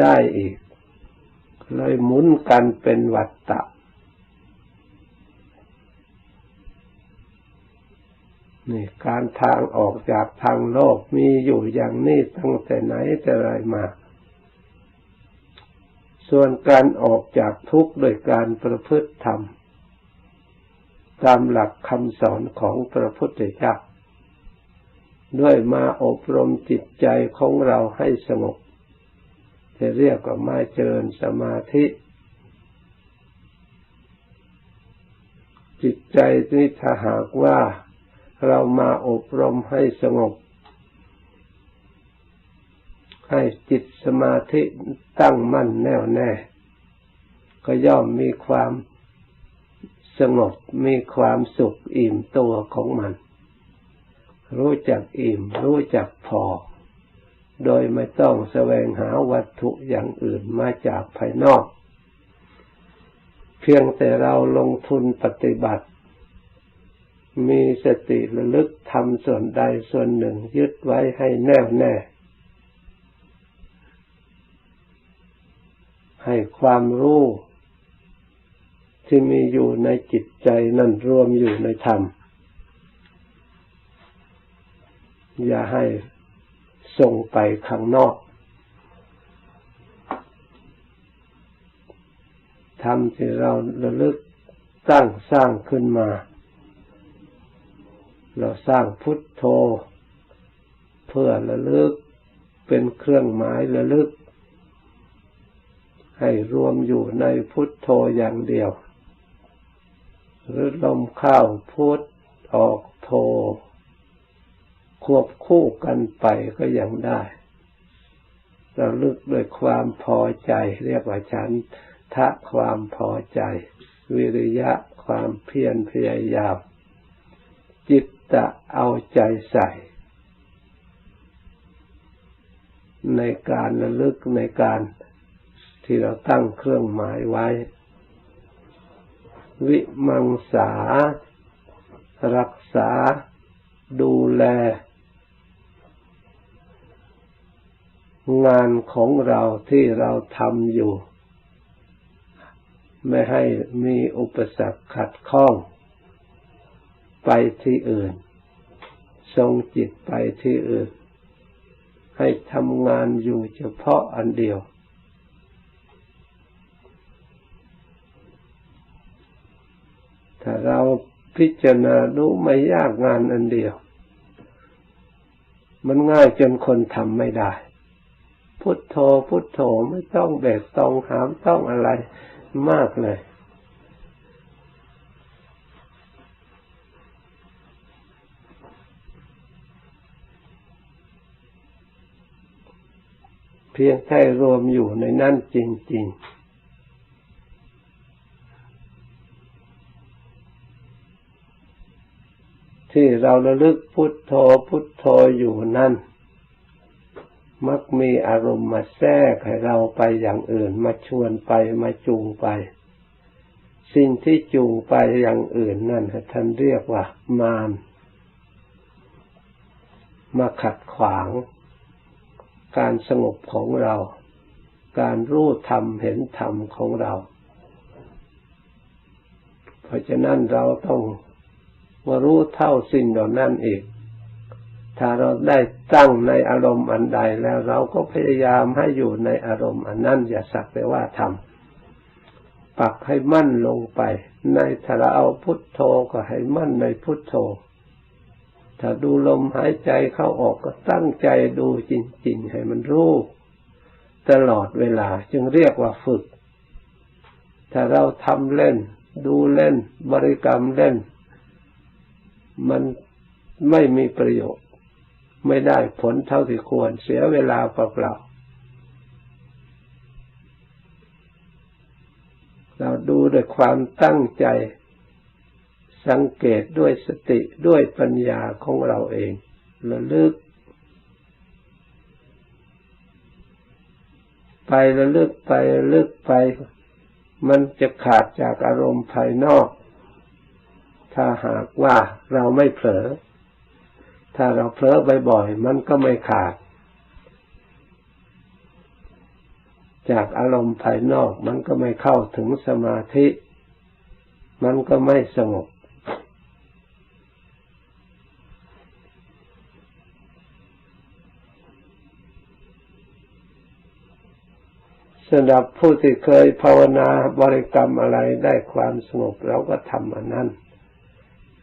ได้อีก เลยหมุนกันเป็นวัฏฏะนี่การทางออกจากทางโลกมีอยู่อย่างนี้ตั้งแต่ไหนแต่ไรมา ส่วนการออกจากทุกข์โดยการประพฤติธรรม ตามหลักคำสอนของพระพุทธเจ้าด้วยมาอบรมจิตใจของเราให้สงบ จะเรียกว่ามาเจริญสมาธิ จิตใจนี้ถ้าหากว่าเรามาอบรมให้สงบ ให้จิตสมาธิตั้งมั่นแน่วแน่ ก็ย่อมมีความสงบมีความสุขอิ่มตัวของมัน รู้จักอิ่ม รู้จักพอ โดยไม่ต้องแสวงหาวัตถุอย่างอื่นมาจากภายนอก เพียงแต่เราลงทุนปฏิบัติ มีสติระลึกทำส่วนใดส่วนหนึ่งยึดไว้ให้แน่วแน่ ให้ความรู้ที่มีอยู่ในจิตใจนั่นรวมอยู่ในธรรม อย่าให้ ส่งไปข้างนอกทำที่เราระลึกตั้งสร้างขึ้นมา เราสร้างพุทโธ เพื่อระลึกเป็นเครื่องหมายระลึก ให้รวมอยู่ในพุทโธอย่างเดียว หรือลมเข้าพุทออกโธ ควบคู่กันไปก็ยังได้ระลึกด้วยความพอใจ เรียกว่าฉันทะความพอใจ วิริยะความเพียรพยายาม จิตจะเอาใจใส่ ในการระลึกในการที่เราตั้งเครื่องหมายไว้ วิมังสา รักษาดูแล งานของเราที่เราทำอยู่ ไม่ให้มีอุปสรรคขัดข้อง ไปที่อื่น ทรงจิตไปที่อื่น ให้ทำงานอยู่เฉพาะอันเดียว ถ้าเราพิจารณาดูไม่ยากงานอันเดียว มันง่ายจนคนทำไม่ได้ พุทโธพุทโธไม่ต้องแบกต้องหามต้องอะไรมากเลยพียงแค่รวมอยู่ในนั่นจริง ๆ ที่เราระลึกพุทโธพุทโธอยู่นั่น มักมีอารมณ์มาแทรกให้เราไปอย่างอื่น มาชวนไปมาจูงไป สิ่งที่จูงไปอย่างอื่นนั่นท่านเรียกว่ามารมาขัดขวาง การสงบของเรา การรู้ธรรมเห็นธรรมของเรา เพราะฉะนั้นเราต้องมารู้เท่าสิ่งเหล่านั้นอีก ถ้าเราได้ตั้งในอารมณ์อันใดแล้วเราก็พยายามให้อยู่ในอารมณ์อันนั้นอย่าสักแต่ว่าทำปักให้มั่นลงไป ในถ้าเราเอาพุทโธก็ให้มั่นในพุทโธ ถ้าดูลมหายใจเข้าออกก็ตั้งใจดูจริง ๆ ให้มันรู้ตลอดเวลาจึงเรียกว่าฝึก ถ้าเราทำเล่น ดูเล่น บริกรรมเล่น มันไม่มีประโยชน์ ไม่ได้ผลเท่าที่ควรเสียเวลาเปล่าๆเราดูด้วยความตั้งใจ สังเกตด้วยสติด้วยปัญญาของเราเองระลึก ไประลึกไประลึกไป มันจะขาดจากอารมณ์ภายนอก ถ้าหากว่าเราไม่เผลอ ถ้าเราเผลอบ่อยๆมันก็ไม่ขาด จากอารมณ์ภายนอกมันก็ไม่เข้าถึงสมาธิ มันก็ไม่สงบสำหรับผู้ที่เคยภาวนาบริกรรมอะไรได้ความสงบเราก็ทำอันนั้น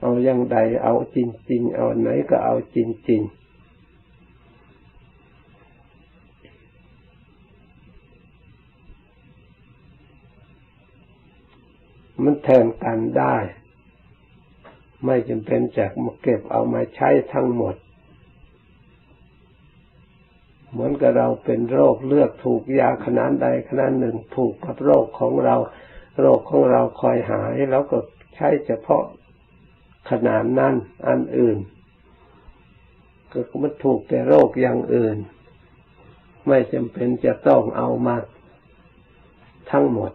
เอาอย่างใดเอาจริงๆเอาไหนก็เอาจริงๆมันแทนกันได้ ไม่จำเป็นจากมาเก็บเอามาใช้ทั้งหมด เหมือนกับเราเป็นโรคเลือกถูกยาขนาดใดขนาดหนึ่งถูกกับโรคของเรา โรคของเราคอยหายแล้วก็ใช้เฉพาะ ขนาดนั้นอันอื่น ก็มันถูกแต่โรคอย่างอื่น ไม่จำเป็นจะต้องเอามาทั้งหมด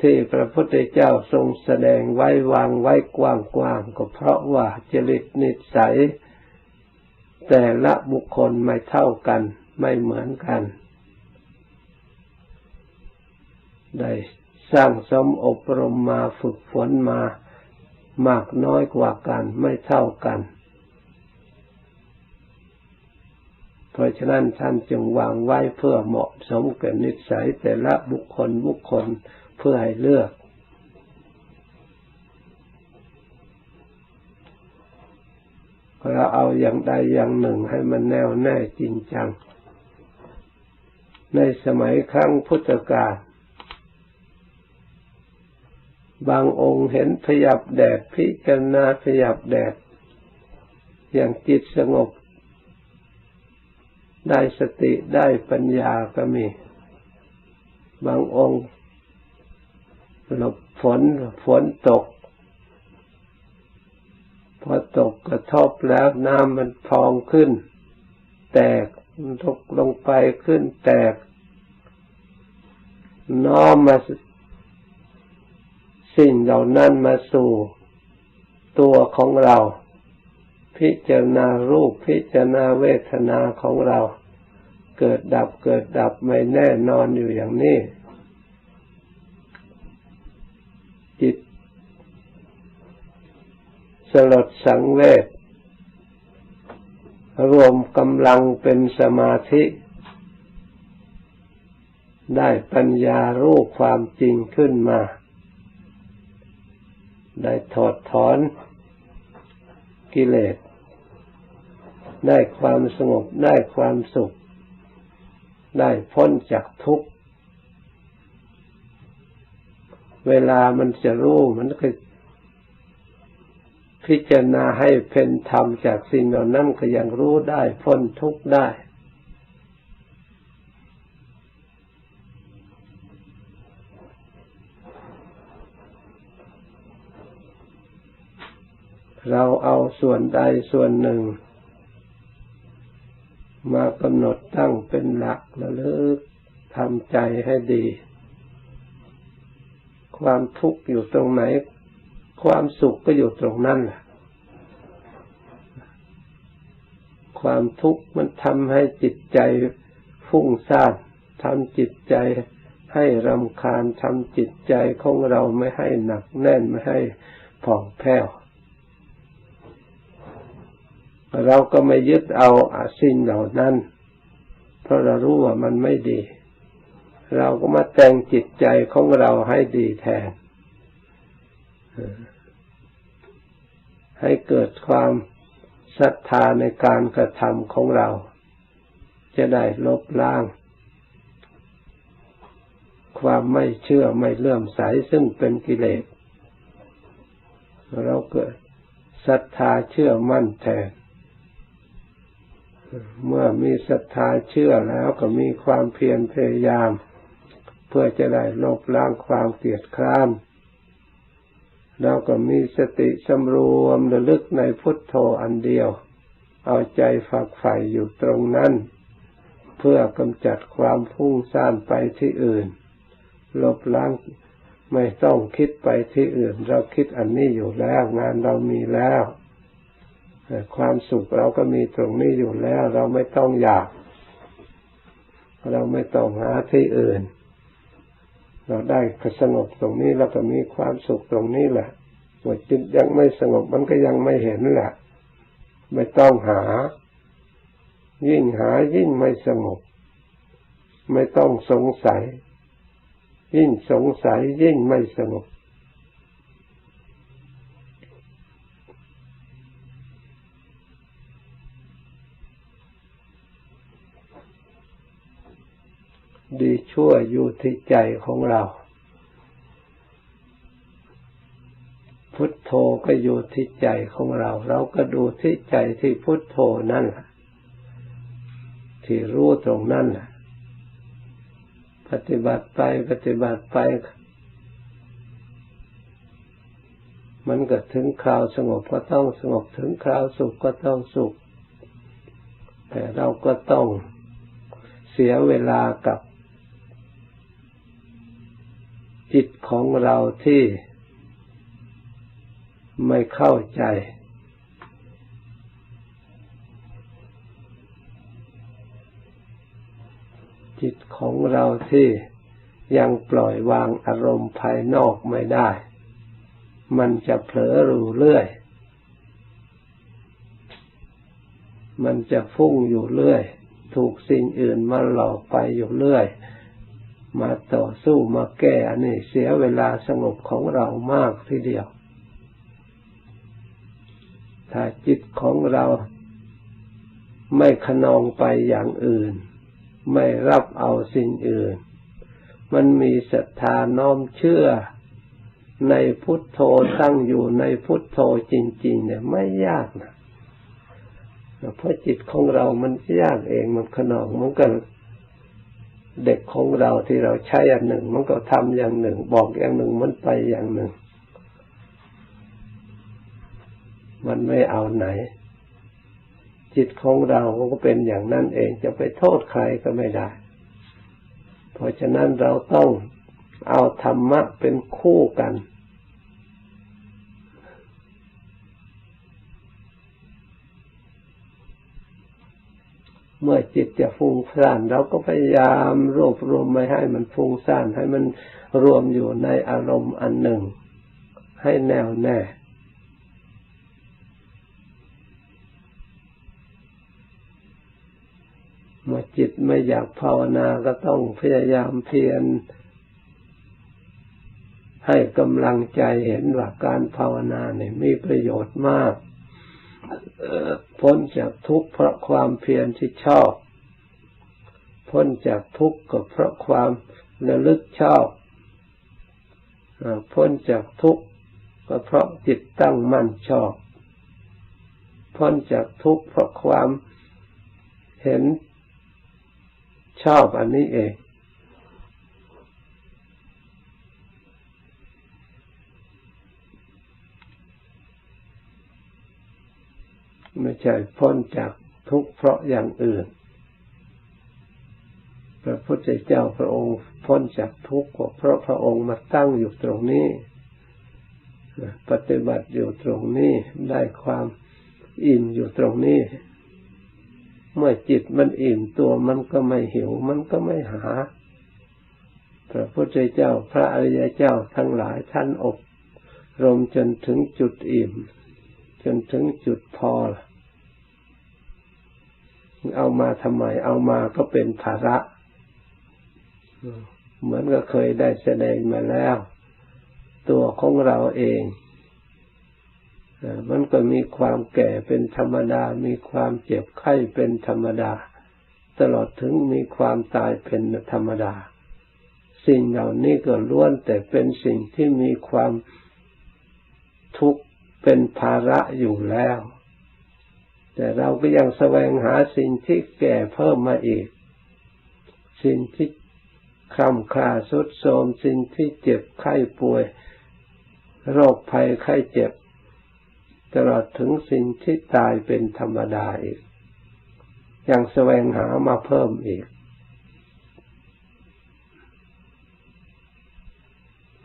ที่พระพุทธเจ้าทรงแสดงไว้วางไว้กว้างๆก็เพราะว่าจริตนิสัย แต่ละบุคคลไม่เท่ากันไม่เหมือนกัน ได้ สร้างสมอบรมมาฝึกฝนมามากน้อยกว่ากันไม่เท่ากัน เพราะฉะนั้นท่านจึงวางไว้เพื่อเหมาะสมกับนิสัยแต่ละบุคคลบุคคลเพื่อให้เลือกเราเอาอย่างใดอย่างหนึ่งให้มันแน่วแน่จริงจัง ในสมัยครั้งพุทธกาล บางองค์เห็นพยับแดดพิจารณาพยับแดด อย่างจิตสงบ ได้สติได้ปัญญาก็มี บางองค์หลบฝนฝนตก พอตกกระทบแล้วน้ำมันพองขึ้น แตกตกลงไปขึ้นแตกน้อมมา สิ่งเหล่านั้นมาสู่ตัวของเรา พิจารณารูปพิจารณาเวทนาของเรา เกิดดับเกิดดับไม่แน่นอนอยู่อย่างนี้ จิตสลดสังเวชรวมกำลังเป็นสมาธิ ได้ปัญญารู้ความจริงขึ้นมา ได้ถอดถอนกิเลส ได้ความสงบ ได้ความสุข ได้พ้นจากทุกข์ เวลามันจะรู้มันก็พิจารณาให้เป็นธรรมจากสิ่งเหล่านั้นก็ยังรู้ได้พ้นทุกข์ได้ เราเอาส่วนใดส่วนหนึ่ง มากำหนดตั้งเป็นหลักแล้วลึกทำใจให้ดี ความทุกข์อยู่ตรงไหน ความสุขก็อยู่ตรงนั้นแหละความทุกข์มันทำให้จิตใจฟุ้งซ่านทำจิตใจให้รำคาญทำจิตใจของเราไม่ให้หนักแน่นไม่ให้ผ่องแผ้ว เราก็ไม่ยึดเอาอาสิ่งเหล่านั้น เพราะเรารู้ว่ามันไม่ดี เราก็มาแต่งจิตใจของเราให้ดีแทน ให้เกิดความศรัทธาในการกระทำของเรา จะได้ลบล้าง ความไม่เชื่อไม่เลื่อมใสซึ่งเป็นกิเลสเราเกิดศรัทธาเชื่อมั่นแทน เมื่อมีศรัทธาเชื่อแล้วก็มีความเพียรพยายาม เพื่อจะได้ลบล้างความเกลียดคร้านเราก็มีสติสำรวมระลึกในพุทโธอันเดียว เอาใจฝักใฝ่อยู่ตรงนั้น เพื่อกำจัดความพุ่งซ่านไปที่อื่น ลบล้างไม่ต้องคิดไปที่อื่น เราคิดอันนี้อยู่แล้วงานเรามีแล้ว ความสุขเราก็มีตรงนี้อยู่แล้ว เราไม่ต้องอยาก เราไม่ต้องหาที่อื่น เราได้สงบตรงนี้เราก็มีความสุขตรงนี้แหละเมื่อจิตยังไม่สงบมันก็ยังไม่เห็นแหละ ไม่ต้องหา ยิ่งหายิ่งไม่สงบ ไม่ต้องสงสัย ยิ่งสงสัยยิ่งไม่สงบ ชั่วอยู่ที่ใจของเรา พุทโธก็อยู่ที่ใจของเรา เราก็ดูที่ใจที่พุทโธนั่นแหละที่รู้ตรงนั้นแหละปฏิบัติไปปฏิบัติไป มันก็ถึงคราวสงบก็ต้องสงบถึงคราวสุขก็ต้องสุข แต่เราก็ต้องเสียเวลากับ จิตของเราที่ไม่เข้าใจ จิตของเราที่ยังปล่อยวางอารมณ์ภายนอกไม่ได้ มันจะเผลอรู้เรื่อย มันจะฟุ้งอยู่เรื่อย ถูกสิ่งอื่นมาหลอกไปอยู่เรื่อย มาต่อสู้มาแก้อันนี้เสียเวลาสงบของเรามากทีเดียว ถ้าจิตของเราไม่ขนองไปอย่างอื่น ไม่รับเอาสิ่งอื่น มันมีศรัทธาน้อมเชื่อ ในพุทโธตั้งอยู่ในพุทโธจริง ๆ เนี่ยไม่ยากนะเพราะจิตของเรามันยากเองมันขนองมันก็ เด็กของเราที่เราใช้อย่างหนึ่ง มันก็ทำอย่างหนึ่ง บอกอย่างหนึ่งมันไปอย่างหนึ่ง มันไม่เอาไหน จิตของเราก็เป็นอย่างนั้นเองจะไปโทษใครก็ไม่ได้ เพราะฉะนั้นเราต้องเอาธรรมะเป็นคู่กัน เมื่อจิตจะฟุ้งซ่านเราก็พยายามรวบรวมไม่ให้มันฟุ้งซ่านให้มันรวมอยู่ในอารมณ์อันหนึ่ง ให้แน่วแน่เมื่อจิตไม่อยากภาวนาก็ต้องพยายามเพียรให้กำลังใจเห็นว่าการภาวนาเนี่ยมีประโยชน์มาก พ้นจากทุกข์เพราะความเพียรที่ชอบ พ้นจากทุกข์ก็เพราะความระลึกชอบพ้นจากทุกข์ก็เพราะจิตตั้งมั่นชอบ พ้นจากทุกข์เพราะความเห็นชอบอันนี้เอง ไม่ใช่พ้นจากทุกข์เพราะอย่างอื่น พระพุทธเจ้าพระองค์พ้นจากทุกข์เพราะพระองค์มาตั้งอยู่ตรงนี้ ปฏิบัติอยู่ตรงนี้ได้ความอิ่มอยู่ตรงนี้ เมื่อจิตมันอิ่มตัวมันก็ไม่หิว มันก็ไม่หา พระพุทธเจ้าพระอริยเจ้าทั้งหลายท่านอบรมจนถึงจุดอิ่ม จนถึงจุดพอ เอามาทำไม เอามาก็เป็นภาระเหมือนก็เคยได้แสดงมาแล้ว ตัวของเราเองมันก็มีความแก่เป็นธรรมดา มีความเจ็บไข้เป็นธรรมดา ตลอดถึงมีความตายเป็นธรรมดา สิ่งเหล่านี้ก็ล้วนแต่เป็นสิ่งที่มีความทุกข์เป็นภาระอยู่แล้ว แต่เราก็ยังแสวงหาสิ่งที่แก่เพิ่มมาอีก สิ่งที่คลำคลาสุดโทมสิ่งที่เจ็บไข้ป่วย โรคภัยไข้เจ็บ ตลอดถึงสิ่งที่ตายเป็นธรรมดาอีก ยังแสวงหามาเพิ่มอีก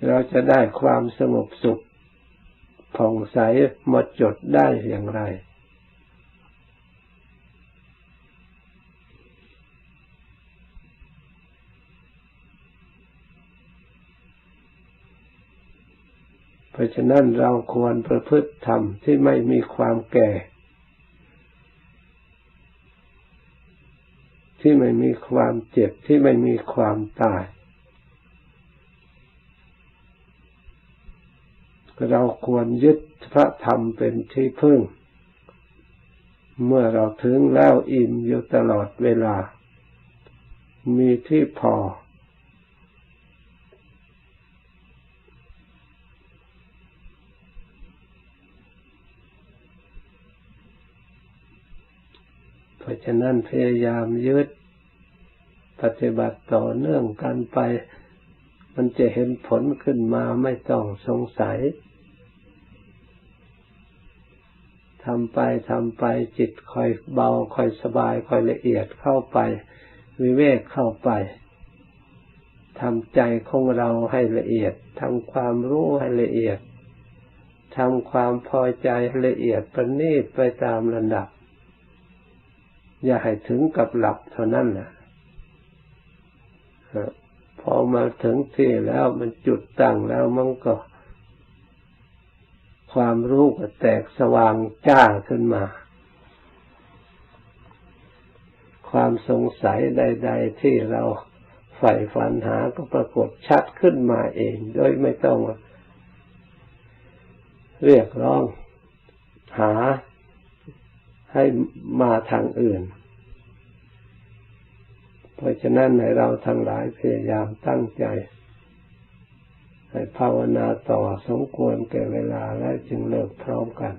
เราจะได้ความสงบสุขผ่องใสหมดจดได้อย่างไร ราะฉะนั้นเราควรประพฤติธรรมที่ไม่มีความแก่ ที่ไม่มีความเจ็บที่ไม่มีความตาย เราควรยึดพระธรรมเป็นที่พึ่ง เมื่อเราถึงแล้วอิ่มอยู่ตลอดเวลา มีที่พอ เพราะฉะนั้นพยายามยึดปฏิบัติต่อเนื่องกันไป มันจะเห็นผลขึ้นมาไม่ต้องสงสัยทำไปทำไปจิตค่อยเบาค่อยสบายค่อยละเอียดเข้าไป วิเวกเข้าไปทำใจของเราให้ละเอียดทำความรู้ให้ละเอียดทำความพอใจละเอียดประณีตไปตามระดับ อย่าให้ถึงกับหลับเท่านั้นนะพอมาถึงที่แล้วมันจุดตั้งแล้วมันก็ ความรู้ก็แตกสว่างจ้าขึ้นมา ความสงสัยใด ๆ ที่เราใฝ่ฝันหาก็ปรากฏชัดขึ้นมาเอง โดยไม่ต้องเรียกร้องหา ให้มาทางอื่น เพราะฉะนั้นให้เราทั้งหลายพยายามตั้งใจ ให้ภาวนาต่อสมควรแก่เวลาแล้วจึงเลิกพร้อมกัน